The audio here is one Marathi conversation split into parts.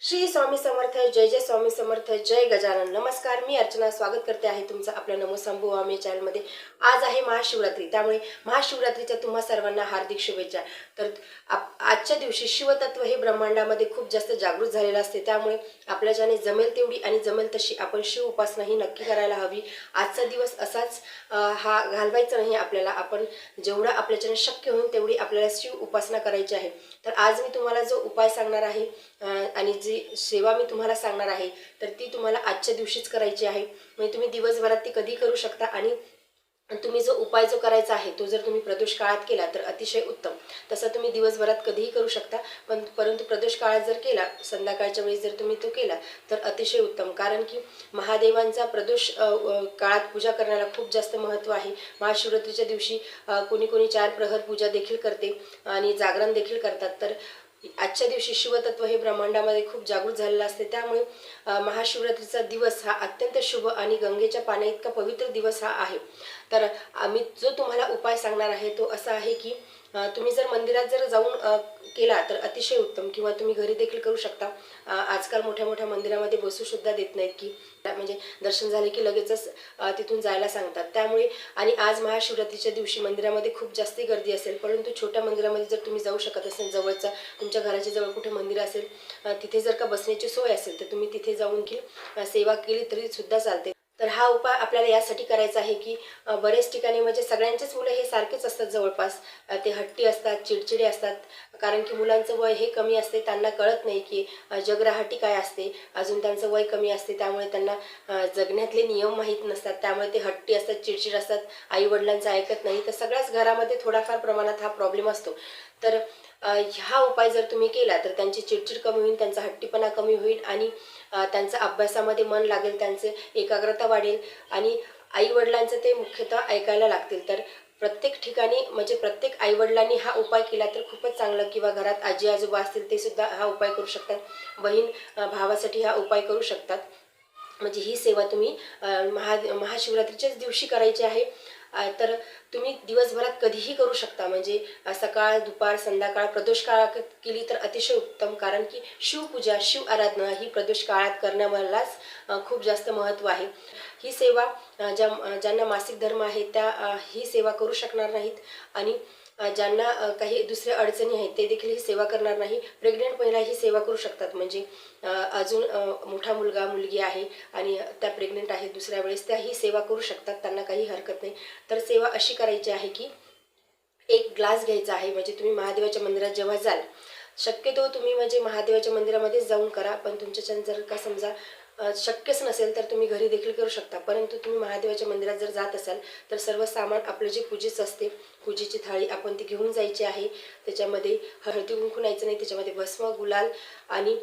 श्री स्वामी समर्थ जय जय स्वामी समर्थ जय गजानन. नमस्कार मी अर्चना स्वागत करते आहे तुमचं आपल्या नमो संभू आम्ही चॅनलमध्ये. आज आहे महाशिवरात्री त्यामुळे महाशिवरात्रीच्या तुम्हा सर्वांना हार्दिक शुभेच्छा. तर आप- आजच्या दिवशी शिवतत्व हे ब्रह्मांडामध्ये खूप जास्त जागृत झालेलं असते. त्यामुळे आपल्याच्याने जमेल तेवढी आणि जमेल तशी आपण शिव उपासना ही नक्की करायला हवी. आजचा दिवस असाच हा घालवायचा नाही. आपल्याला आपण जेवढं आपल्याच्याने शक्य होईल तेवढी आपल्याला शिव उपासना करायची आहे. तर आज मी तुम्हाला जो उपाय सांगणार आहे आणि जी सेवा मी तुम्हाला सांगणार आहे तर ती तुम्हाला आजच्या दिवशीच करायची आहे. म्हणजे तुम्ही दिवसभरात ती कधी करू शकता आणि तुम्ही जो उपाय जो करायचा आहे तो जर तुम्ही प्रदोष काळात केला तर अतिशय उत्तम. तसं तुम्ही दिवसभरात कधीही करू शकता पण परंतु प्रदोष काळात जर केला संध्याकाळच्या वेळी जर तुम्ही तो केला तर अतिशय उत्तम. कारण की महादेवांचा प्रदोष काळात पूजा करण्याला खूप जास्त महत्त्व आहे. महाशिवरात्रीच्या दिवशी कोणी कोणी चार प्रहर पूजा देखील करते आणि जागरण देखील करतात. तर आजच्या दिवशी शिवतत्व हे ब्रह्मांडामध्ये खूप जागृत झालेलं असते. त्यामुळे महाशिवरात्रीचा दिवस हा अत्यंत शुभ आणि गंगेच्या पाण्या इतका पवित्र दिवस हा आहे. तर आम्ही जो तुम्हाला उपाय सांगणार आहे तो असा आहे की तुम्ही जर मंदिरात जर जाऊन केला तर अतिशय उत्तम किंवा तुम्ही घरी देखील करू शकता. आजकाल मोठ्या मोठ्या मंदिरामध्ये बसूसुद्धा देत नाहीत की म्हणजे दर्शन झाले की लगेचच तिथून जायला सांगतात. त्यामुळे आणि आज महाशिवरात्रीच्या दिवशी मंदिरामध्ये खूप जास्त गर्दी असेल परंतु छोट्या मंदिरामध्ये जर तुम्ही जाऊ शकत असेल जवळचा तुमच्या घराच्या जवळ कुठे मंदिर असेल तिथे जर का बसण्याची सोय असेल तर तुम्ही तिथे जाऊन की सेवा केली तरी सुद्धा चालते. तर हा उपाय आपल्याला यासाठी करायचा आहे की बरेच ठिकाणी म्हणजे सगळ्यांचेच मुलं हे सारखेच असतात जवळपास. ते हट्टी असतात चिडचिडे असतात. कारण की मुलांचं वय हे कमी असते त्यांना कळत नाही की जगराहटी काय असते. अजून त्यांचं वय कमी असते त्यामुळे त्यांना जगण्यातले नियम माहीत नसतात. त्यामुळे ते हट्टी असतात चिडचिड असतात. आईवडिलांचं ऐकत नाही. तर सगळ्याच घरामध्ये थोडाफार प्रमाणात हा प्रॉब्लेम असतो. तर हा उपाय जर तुम्ही केला तर त्यांची चिडचिड कमी होईल त्यांचा हट्टीपणा कमी होईल आणि त्यांचा अभ्यासामध्ये मन लागेल त्यांचे एकाग्रता वाढेल आणि आईवडिलांचं ते मुख्यतः ऐकायला लागतील. तर प्रत्येक ठिकाणी म्हणजे प्रत्येक आईवडिलांनी हा उपाय केला तर खूपच चांगलं किंवा घरात आजी आजोबा असतील ते सुद्धा हा उपाय करू शकतात. बहीण भावासाठी हा उपाय करू शकतात. म्हणजे ही सेवा तुम्ही महा महाशिवरात्रीच्याच दिवशी करायची आहे. तर तुम्ही दिवसभरात कधीही करू शकता. म्हणजे सकाळ दुपार संध्याकाळ प्रदोष काळात केली तर अतिशय उत्तम. कारण की शिवपूजा शिव आराधना ही प्रदोष काळात करण्यामलाच खूप जास्त महत्त्व आहे. ही सेवा ज्या ज्यांना मासिक धर्म आहे त्या ही सेवा करू शकणार नाहीत. आणि ज्यांना काही दुसऱ्या अडचणी आहेत ते देखील ही सेवा करणार नाही. प्रेग्नेंट महिला ही सेवा करू शकतात. म्हणजे अजून मोठा मुलगा मुलगी आहे आणि त्या प्रेग्नेंट आहेत दुसऱ्या वेळेस त्याही सेवा करू शकतात. त्यांना काही हरकत नाही. तर सेवा अशी करायची आहे की एक ग्लास घ्यायचा आहे. म्हणजे तुम्ही महादेवाच्या मंदिरात जेव्हा जाल शक्यतो तुम्ही म्हणजे महादेवाच्या मंदिरामध्ये जाऊन करा. पण तुमच्याच्या जर का समजा शक्यच नसेल तर तुम्ही घरी देखील करू शकता. परंतु तुम्ही महादेवाच्या मंदिरात जर जात असाल तर सर्व सामान आपलं जे पूजेचं असते पूजेची थाळी आपण ती घेऊन जायची आहे. त्याच्यामध्ये हळदी कुंकू न्यायचं नाही त्याच्यामध्ये भस्म गुलाल आणि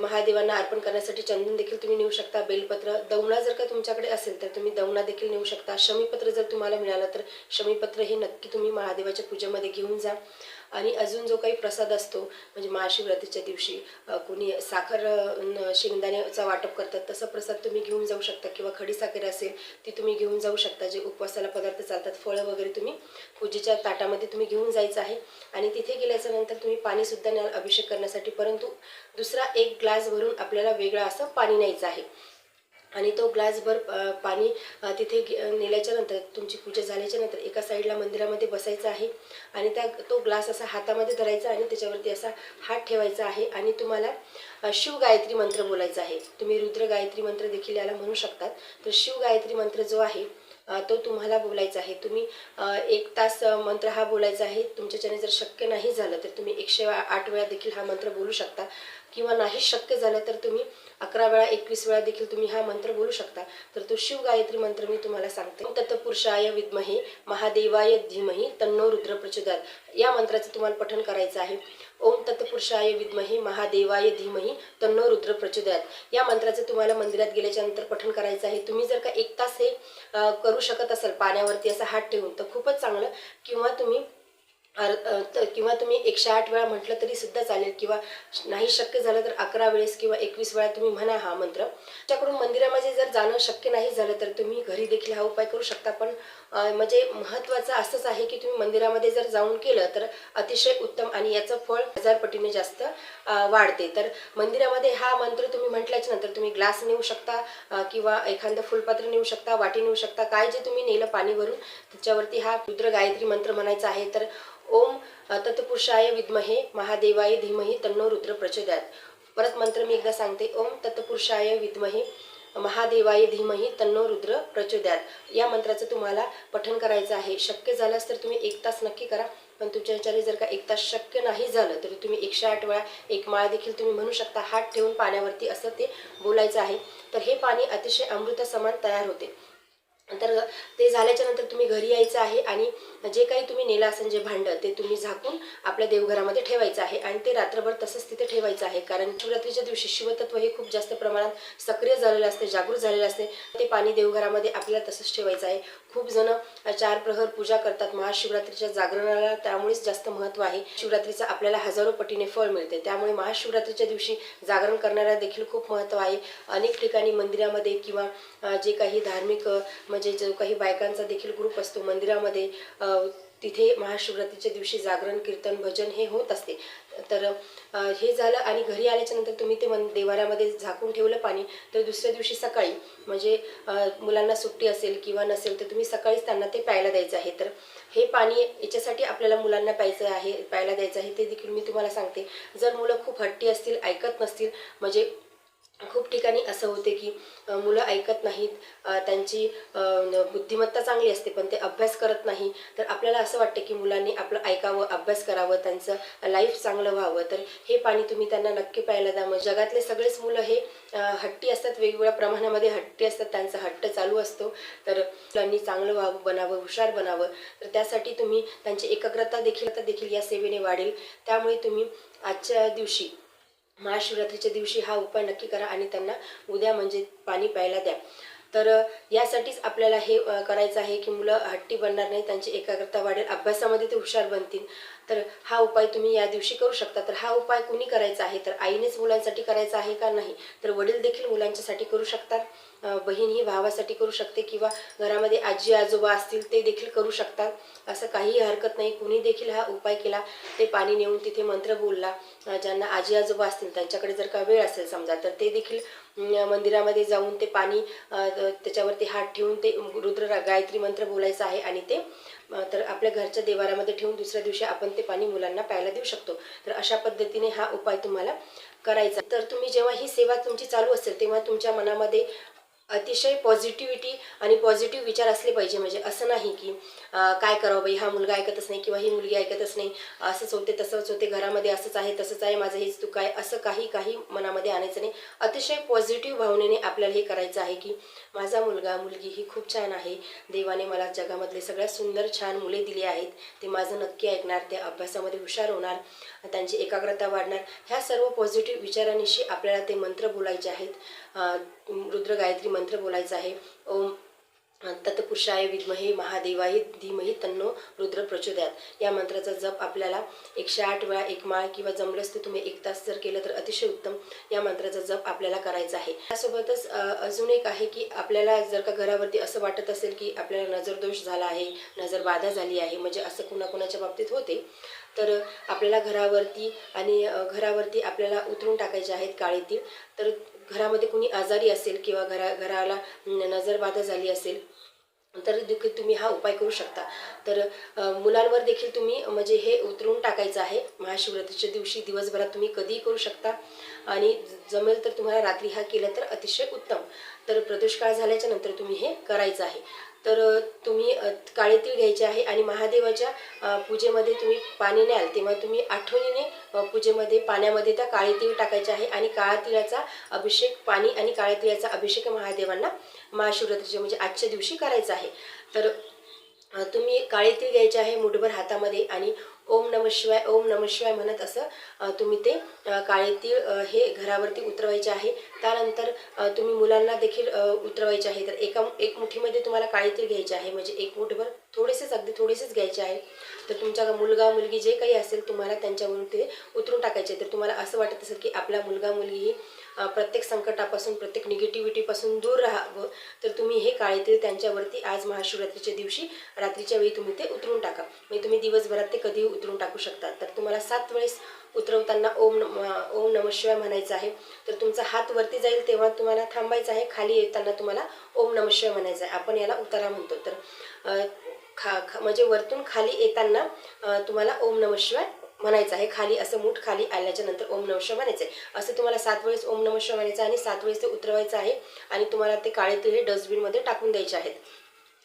महादेवांना अर्पण करण्यासाठी चंदन देखील तुम्ही नेऊ शकता बेलपत्र दवणा जर का तुमच्याकडे असेल तर तुम्ही दवणा देखील नेऊ शकता. शमीपत्र जर तुम्हाला मिळालं तर शमीपत्र हे नक्की तुम्ही महादेवाच्या पूजेमध्ये घेऊन जा. आणि अजून जो काही प्रसाद असतो म्हणजे महाशिवरात्रीच्या दिवशी कुणी साखर शेंगदाण्याचा वाटप करतात तसा प्रसाद तुम्ही घेऊन जाऊ शकता किंवा खडी साखर असेल ती तुम्ही घेऊन जाऊ शकता जे उपवासाला पदार्थ चालतात फळं वगैरे तुम्ही पूजेच्या ताटामध्ये तुम्ही घेऊन जायचं आहे. आणि तिथे गेल्याच्यानंतर तुम्ही पाणीसुद्धा अभिषेक करण्यासाठी परंतु दुसरा एक ग्लास भरून आपल्याला वेगळं असं पाणी न्यायचं आहे. आणि तो ग्लासभर पाणी तिथे घे- नेल्याच्या नंतर तुमची पूजा झाल्याच्यानंतर एका साईडला मंदिरामध्ये बसायचं आहे आणि त्या तो ग्लास असा हातामध्ये धरायचा आणि त्याच्यावरती असा हात ठेवायचा आहे आणि तुम्हाला शिव गायत्री मंत्र बोलायचा आहे. तुम्ही रुद्र गायत्री मंत्र देखील याला म्हणू शकतात. तर शिव गायत्री मंत्र जो आहे तो तुम्हाला बोलायचा आहे. तुम्ही एक तास मंत्र हा बोलायचा आहे. तुमच्याच्याने जर शक्य नाही झालं तर तुम्ही एकशे आठ वेळा देखील हा मंत्र बोलू शकता. किंवा नाही शक्य झालं तर तुम्ही अकरा वेळा एकवीस वेळा देखील तुम्ही हा मंत्र बोलू शकता. तर तो शिव गायत्री मंत्र मी तुम्हाला सांगते. तत्पुरुषाय विद्महे महादेवाय धीमही तन्नो रुद्र प्रचोदात या मंत्राचं तुम्हाला पठण करायचं आहे. ओम तत्पुरुषाय विद्महे महादेवाय धीमही तन्नो रुद्र प्रचोदयात. या मंत्राचं तुम्हाला मंदिरात गेल्याच्यानंतर पठण करायचं आहे. तुम्ही जर का एक तास हे करू शकत असाल पाण्यावरती असा हात ठेवून तर खूपच चांगलं. किंवा तुम्ही तर किंवा तुम्ही एकशे आठ वेळा म्हटलं तरी सुद्धा चालेल. किंवा नाही शक्य झालं तर अकरा वेळेस किंवा एकवीस वेळा तुम्ही म्हणा हा मंत्र. त्याकडून मंदिरामध्ये जर जाणं शक्य नाही झालं तर तुम्ही घरी देखील हा उपाय करू शकता. पण म्हणजे महत्त्वाचं असंच आहे की तुम्ही मंदिरामध्ये जर जाऊन केलं तर अतिशय उत्तम आणि याचं फळ हजार पटीने जास्त वाढते. तर मंदिरामध्ये हा मंत्र तुम्ही म्हटल्याच्या नंतर तुम्ही ग्लास नेऊ शकता किंवा एखादं फुलपात्र नेऊ शकता वाटी नेऊ शकता काय जे तुम्ही नेलं पाणी भरून त्याच्यावरती हा रुद्र गायत्री मंत्र म्हणायचा आहे. तर ओम तत्पुरुषाय विद्महे महादेवाय धीमही तन्नो रुद्र प्रचोदयात. परत मंत्र मी एकदा सांगते. ओम तत्पुरुषाय विद्महे महादेवाय धीमही तन्नो रुद्र प्रचोदयात. या मंत्राचं तुम्हाला पठण करायचं आहे. शक्य झाल्यास तर तुम्ही एक तास नक्की करा. पण तुमच्या ह्याच्याने जर का एक तास शक्य नाही झालं तरी तुम्ही एकशे आठ वेळा एक माळ देखील तुम्ही म्हणू शकता. हात ठेवून पाण्यावरती असं ते बोलायचं आहे. तर हे पाणी अतिशय अमृतासमान तयार होते. तर ते झाल्याच्यानंतर तुम्ही घरी यायचं आहे आणि जे काही तुम्ही नेलं असेल जे भांडं ते तुम्ही झाकून आपल्या देवघरामध्ये ठेवायचं आहे आणि ते रात्रभर तसंच तिथे ठेवायचं आहे. कारण शिवरात्रीच्या दिवशी शिवतत्व हे खूप जास्त प्रमाणात सक्रिय झालेलं असते जागृत झालेलं असते. ते पाणी देवघरामध्ये आपल्याला तसंच ठेवायचं आहे. खूप जण चार प्रहर पूजा करतात महाशिवरात्रीच्या जागरणाला त्यामुळेच जास्त महत्त्व आहे. शिवरात्रीचं आपल्याला हजारो पटीने फळ मिळते. त्यामुळे महाशिवरात्रीच्या दिवशी जागरण करणाऱ्या देखील खूप महत्त्व आहे. अनेक ठिकाणी मंदिरामध्ये किंवा जे काही धार्मिक म्हणजे जो काही बायकांचा देखील ग्रुप असतो मंदिरामध्ये तिथे महाशिवरात्रीच्या दिवशी जागरण कीर्तन भजन हे होत असते. तर हे झालं आणि घरी आल्याच्यानंतर तुम्ही ते मन देवाऱ्यामध्ये झाकून ठेवलं पाणी तर दुसऱ्या दिवशी सकाळी म्हणजे मुलांना सुट्टी असेल किंवा नसेल तर तुम्ही सकाळीच त्यांना ते प्यायला द्यायचं आहे. तर हे पाणी याच्यासाठी आपल्याला मुलांना प्यायचं आहे प्यायला द्यायचं आहे ते देखील मी तुम्हाला सांगते. जर मुलं खूप हट्टी असतील ऐकत नसतील म्हणजे खूप ठिकाणी असं होते की मुलं ऐकत नाहीत. त्यांची बुद्धिमत्ता चांगली असते पण ते अभ्यास करत नाही. तर आपल्याला असं वाटतं की मुलांनी आपलं ऐकावं अभ्यास करावं त्यांचं लाईफ चांगलं व्हावं. तर हे पाणी तुम्ही त्यांना नक्की प्यायला द्या. मग जगातले सगळेच मुलं हे हट्टी असतात वेगवेगळ्या प्रमाणामध्ये हट्टी असतात. त्यांचा हट्ट चालू असतो. तर मुलांनी चांगलं व्हावं बनावं हुशार बनावं. तर त्यासाठी तुम्ही त्यांची एकाग्रता देखील आता देखील या सेवेने वाढेल. त्यामुळे तुम्ही आजच्या दिवशी महाशिवरात्रीच्या दिवशी हा उपाय नक्की करा आणि त्यांना उद्या म्हणजे पाणी प्यायला द्या. तर यासाठीच आपल्याला हे करायचं आहे की मुलं हट्टी बनणार नाही त्यांची एकाग्रता वाढेल अभ्यासामध्ये ते हुशार बनतील. तर हा उपाय तुम्ही या दिवशी करू शकता. तर हा उपाय कुणी करायचा आहे? तर आईनेच मुलांसाठी करायचा आहे का नाही? तर वडील देखील मुलांच्यासाठी करू शकतात. बहीण ही भावासाठी करू शकते किंवा घरामध्ये आजी आजोबा असतील ते देखील करू शकतात. असं काहीही हरकत नाही. कुणी देखील हा उपाय केला ते पाणी नेऊन तिथे मंत्र बोलला. ज्यांना आजी आजोबा असतील त्यांच्याकडे जर का वेळ असेल समजा तर ते देखील मंदिरामध्ये जाऊन ते पाणी त्याच्यावरती हात ठेवून ते रुद्र गायत्री मंत्र बोलायचं आहे आणि ते तर आपल्या घरच्या देवारामध्ये ठेवून दुसऱ्या दिवशी आपण ते पाणी मुलांना प्यायला देऊ शकतो. तर अशा पद्धतीने हा उपाय तुम्हाला करायचा तर तुम्ही जेव्हा ही सेवा तुमची चालू असेल तेव्हा तुमच्या मनामध्ये अतिशय पॉझिटिव्हिटी आणि पॉझिटिव्ह विचार असले पाहिजे. म्हणजे असं नाही की काय करावं बाई हा मुलगा ऐकतच नाही किंवा ही मुलगी ऐकतच नाही. असंच होते तसंच होते घरामध्ये असंच आहे तसंच आहे माझं हेच तू आहे असं काही काही मनामध्ये आणायचं नाही. अतिशय पॉझिटिव्ह भावनेने आपल्याला हे करायचं आहे की माझा मुलगा मुलगी ही खूप छान आहे. देवाने मला जगामधले सगळ्यात सुंदर छान मुले दिली आहेत. ते माझं नक्की ऐकणार ते अभ्यासामध्ये हुशार होणार. त्यांची एकाग्रता वाढणार. ह्या सर्व पॉझिटिव्ह विचारांनिशी आपल्याला ते मंत्र बोलायचे आहेत. रुद्र गायत्री मंत्र बोलायचा आहे. ओम तत्पुरुषाय विद्महे महादेवाही धीमही तन्नो रुद्र प्रचोदयात. या मंत्राचा जप आपल्याला एकशे आठ वेळा एक माळ किंवा जमलंच ते तुम्ही एक तास जर केलं तर अतिशय उत्तम या मंत्राचा जप आपल्याला करायचा आहे. त्यासोबतच अजून एक आहे की आपल्याला जर का घरावरती असं वाटत असेल की आपल्याला नजरदोष झाला आहे नजर बाधा झाली आहे म्हणजे असं कुणाकुणाच्या बाबतीत होते तर आपल्याला घरावरती आणि घरावरती आपल्याला उतरून टाकायचे आहेत काळीतील तर घरामध्ये कुणी आजारी असेल किंवा घरा घराला नजरबाधा झाली असेल तर देखील तुम्ही हा उपाय करू शकता. तर मुलांवर देखील तुम्ही म्हणजे हे उतरून टाकायचं आहे. महाशिवरात्रीच्या दिवशी दिवसभरात तुम्ही कधीही करू शकता. आणि जमेल तर तुम्हाला रात्री हा केलं तर अतिशय उत्तम. तर प्रदोष काळ झाल्याच्यानंतर तुम्ही हे करायचं आहे. तर तुम्ही अ, काळे तीळ घ्यायचे आहे आणि महादेवाच्या पूजेमध्ये तुम्ही पाणी न्याल तेव्हा तुम्ही आठवणीने पूजेमध्ये पाण्यामध्ये त्या काळे तीळ टाकायचे आहे आणि काळ्या तिळाचा अभिषेक पाणी आणि काळ्या तिळाचा अभिषेक महादेवांना महाशिवरात्रीच्या म्हणजे आजच्या दिवशी करायचा आहे. तर तुम्ही काळे तीळ घ्यायचे आहे मुठभर हातामध्ये आणि ओम नम शिवाय ओम नम शिवाय म्हणत असं तुम्ही ते अ, काळे तीळ हे घरावरती उतरवायचे आहे. त्यानंतर तुम्ही मुलांना देखील उतरवायचे आहे. तर एका एक मुठीमध्ये तुम्हाला काळे तीळ घ्यायचे आहे. म्हणजे एक मुठभर थोडेसेच अगदी थोडेसेच घ्यायचे आहे. तर तुमच्या मुलगा मुलगी जे काही असेल तुम्हाला त्यांच्यावरून ते उतरून टाकायचे आहे. तर तुम्हाला असं वाटत असेल की आपला मुलगा मुलगी ही प्रत्येक संकटापासून प्रत्येक निगेटिव्हिटीपासून दूर राहावं. तर तुम्ही हे काळे त्यांच्यावरती आज महाशिवरात्रीच्या दिवशी रात्रीच्या वेळी तुम्ही ते उतरून टाका. म्हणजे तुम्ही दिवसभरात ते कधीही उतरून टाकू शकता. तर तुम्हाला सात वेळेस उतरवताना ओम ओम नम शिवाय म्हणायचं आहे. तर तुमचा हात वरती जाईल तेव्हा तुम्हाला थांबायचं आहे. खाली येताना तुम्हाला ओम नम शिवाय म्हणायचं आहे. आपण याला उतारा म्हणतो. तर खा खा म्हणजे वरतून खाली येताना तुम्हाला ओम नम शिवाय म्हणायचं आहे. खाली असं मूठ खाली आल्याच्यानंतर ओम नम शिवाय म्हणायचं आहे. असं तुम्हाला सात वेळेस ओम नम शिवाय म्हणायचं आणि सात वेळेस ते उतरवायचं आहे आणि तुम्हाला ते काळे तिळे डस्टबिनमध्ये टाकून द्यायचे आहेत.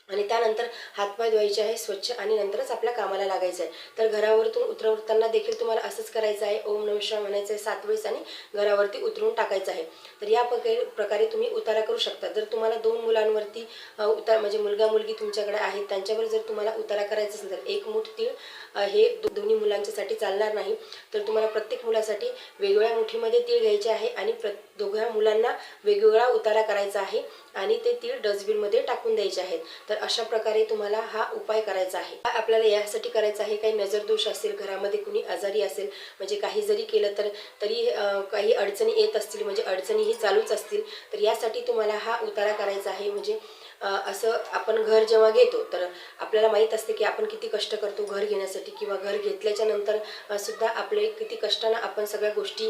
आणि त्यानंतर हातपाय धुवायचे आहे स्वच्छ आणि नंतरच आपल्या कामाला लागायचं आहे. तर घरावरतून उतरवताना देखील तुम्हाला असंच करायचं आहे. ओम नम म्हणायचं आहे सात वेळेस आणि घरावरती उतरून टाकायचं आहे. तर या प्रकारे प्रकारे तुम्ही उतारा करू शकता. जर तुम्हाला दोन मुलांवरती उतार म्हणजे मुलगा मुलगी तुमच्याकडे आहेत त्यांच्यावर जर तुम्हाला उतारा करायचा असेल तर एक मूठ तीळ हे दोन्ही मुलांच्यासाठी चालणार नाही. तर तुम्हाला प्रत्येक मुलासाठी वेगवेगळ्या मुठीमध्ये तीळ घ्यायचे आहे आणि प्र दोघ्या मुलांना वेगवेगळा उतारा करायचा आहे आणि ते तीळ डस्टबिनमध्ये टाकून द्यायचे आहेत. तर अशा प्रकारे तुम्हाला हा उपाय करायचा आहे. आपल्याला यासाठी करायचा आहे काही नजरदोष असेल घरामध्ये कुणी आजारी असेल म्हणजे काही जरी केलं तर तरी काही अडचणी येत असतील म्हणजे अडचणीही चालूच असतील तर यासाठी तुम्हाला हा उतारा करायचा आहे. म्हणजे असं आपण घर जेव्हा घेतो तर आपल्याला माहीत असते की आपण किती कष्ट करतो घर घेण्यासाठी किंवा घर घेतल्याच्या नंतर सुद्धा आपले किती कष्टानं आपण सगळ्या गोष्टी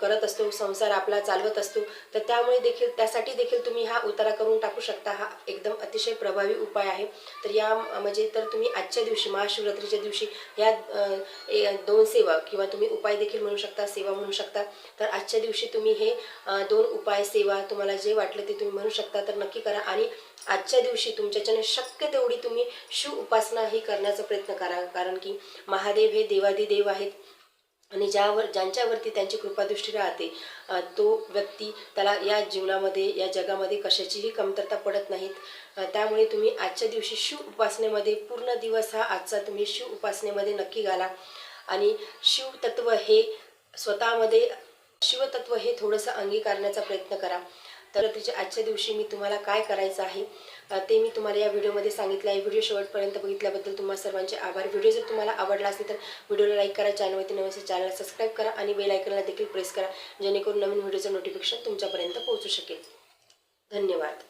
करत असतो संसार आपला चालवत असतो. तर त्यामुळे देखील त्यासाठी देखील तुम्ही हा उतारा करून टाकू शकता. हा एकदम अतिशय प्रभावी उपाय आहे. तर या म्हणजे तर तुम्ही आजच्या दिवशी महाशिवरात्रीच्या दिवशी या ए- दोन सेवा किंवा तुम्ही उपाय देखील म्हणू शकता सेवा म्हणू शकता. तर आजच्या दिवशी तुम्ही हे दोन उपाय सेवा तुम्हाला जे वाटलं ते तुम्ही म्हणू शकता. तर नक्की करा आणि आजच्या दिवशी तुमच्याच्याने शक्य तेवढी तुम्ही शिव उपासना ही करण्याचा प्रयत्न करा. कारण की महादेव हे देवादिदेव आहेत. आणि ज्यावर ज्यांच्यावरती त्यांची कृपादृष्टी राहते तो व्यक्ती त्याला या जीवनामध्ये या जगामध्ये कशाचीही कमतरता पडत नाहीत. त्यामुळे तुम्ही आजच्या दिवशी शिव उपासनेमध्ये पूर्ण दिवस हा आजचा तुम्ही शिव उपासनेमध्ये नक्की घाला. आणि शिवतत्व हे स्वतःमध्ये शिवतत्व हे थोडंसं अंगीकारण्याचा प्रयत्न करा. तर तिच्या आजच्या दिवशी मी तुम्हाला काय करायचं आहे ते मी तुम्हाला या व्हिडिओमध्ये सांगितलं आहे. व्हिडिओ शेवटपर्यंत बघितल्याबद्दल तुम्हाला सर्वांचे आभार. व्हिडिओ जर तुम्हाला आवडला असेल तर व्हिडिओला लाईक करा चॅनलवरती नवीन असेल चॅनलला सबस्क्राईब करा आणि बेल आयकनला देखील प्रेस करा जेणेकरून नवीन व्हिडिओचं नोटिफिकेशन तुमच्यापर्यंत पोहोचू शकेल. धन्यवाद.